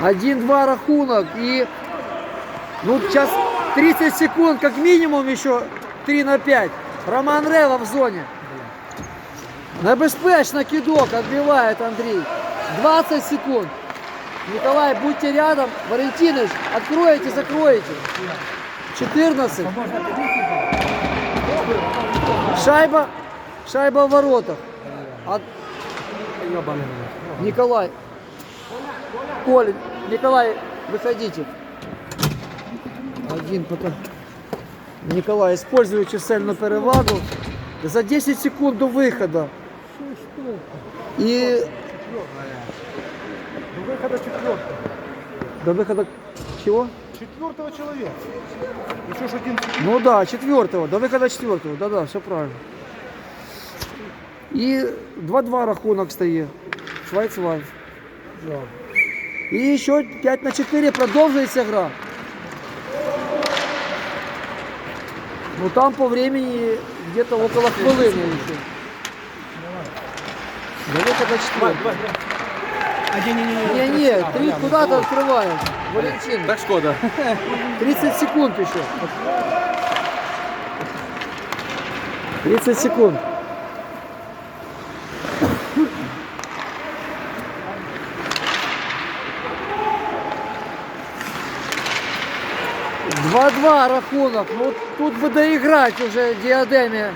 1-2 рахунок. И ну, сейчас 30 секунд, как минимум еще 3 на 5. Роман Рева в зоне. Небезпечно кидок отбивает Андрей. 20 секунд. Николай, будьте рядом. Валентинович, откроете, закроете. 14. Шайба, шайба в воротах. От... Николай. Коля, Николай, выходите. Один потом. Николай, используючи сильну перевагу, за 10 секунд до виходу. І До выхода четвертого. до виходу чего? Четвертого человека. Еще ж один Ну да, четвертого, до виходу четвертого, да-да, все правильно. І 2-2 рахунок стає. Швайц-Вайс. І ще 5 на 4 продовжується гра. Ну там по времени где-то около хвилини еще. До виходу четвертого. А, не, не, не, Не, не, ты куда-то открываешь, Валентин. Так шкода. 30 секунд еще. 30 секунд. Два-два рахунок. Ну тут бы доиграть уже диадеме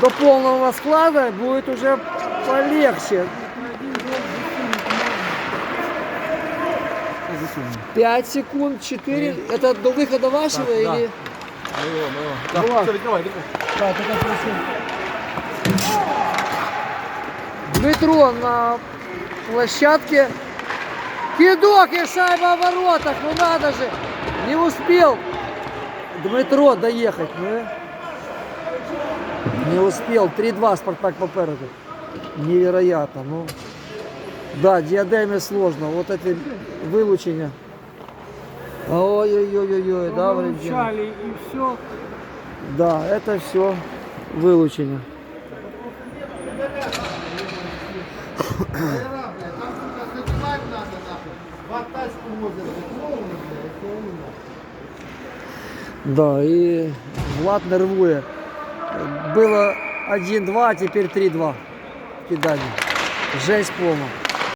до полного склада будет уже полегче. 5 секунд, 4. Это до выхода вашего да. или? Так, Була. все, відкривай, відкривай. Дмитро на площадке. Кидок и шайба в воротах. Ну надо же. Не успел Дмитро доехать. Ну, не успел. 3-2 Спартак попереду. Невероятно. Ну, да, диадеме сложно. Вот эти вылучения. Ой-ой-ой-ой, да, Валентин? И все. Да, это все вылучение. Да, и Влад нервує. Было 1-2, а теперь 3-2 в. Жесть полна.